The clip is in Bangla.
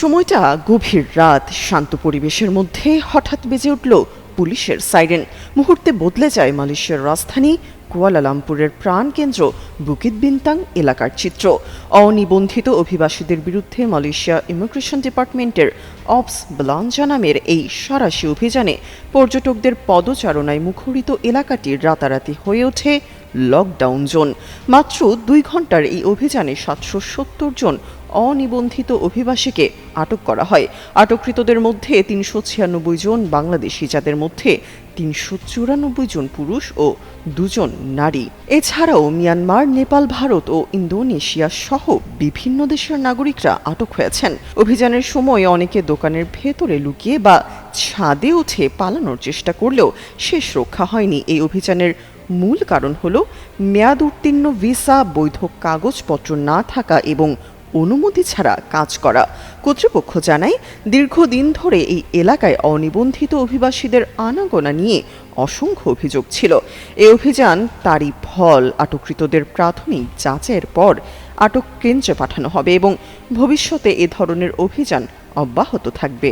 সময়টা গভীর রাত। শান্ত পরিবেশের মধ্যে হঠাৎ বেজে উঠল পুলিশের সাইরেন। মুহূর্তে বদলে যায় মালয়েশিয়ার রাজধানী কুয়ালালামপুরের প্রাণকেন্দ্র বুকিত বিন্তাং এলাকার চিত্র। অনিবন্ধিত অভিবাসীদের বিরুদ্ধে মালয়েশিয়া ইমিগ্রেশন ডিপার্টমেন্টের অপস ব্লাঞ্জা নামের এই সারাশি অভিযানে পর্যটকদের পদচারণায় মুখরিত এলাকাটি রাতারাতি হয়ে ওঠে লকডাউন জোন মাত্র দুই ঘণ্টার এই অভিযানে সাতশো সত্তর জন অনিবন্ধিত অভিবাসীকে আটক করা হয়। আটককৃতদের মধ্যে তিনশো ছিয়ানব্বই জন বাংলাদেশি, যাদের মধ্যে তিনশো চুরানব্বই জন পুরুষ ও দুজন নারী। এছাড়াও মিয়ানমার, নেপাল, ভারত ও ইন্দোনেশিয়া সহ বিভিন্ন দেশের নাগরিকরা আটক হয়েছেন। অভিযানের সময় অনেকে দোকানের ভেতরে লুকিয়ে বা ছাদে উঠে পালানোর চেষ্টা করলেও শেষ রক্ষা হয়নি। এই অভিযানের মূল কারণ হল মেয়াদ উত্তীর্ণ ভিসা, বৈধ কাগজপত্র না থাকা এবং অনুমতি ছাড়া কাজ করা। কর্তৃপক্ষ জানায়, দীর্ঘদিন ধরে এই এলাকায় অনিবন্ধিত অভিবাসীদের আনাগোনা নিয়ে অসংখ্য অভিযোগ ছিল। এই অভিযান তারই ফল, আটককৃতদের প্রাথমিক যাচাইয়ের পর আটক কেন্দ্রে পাঠানো হবে এবং ভবিষ্যতে এ ধরনের অভিযান অব্যাহত থাকবে।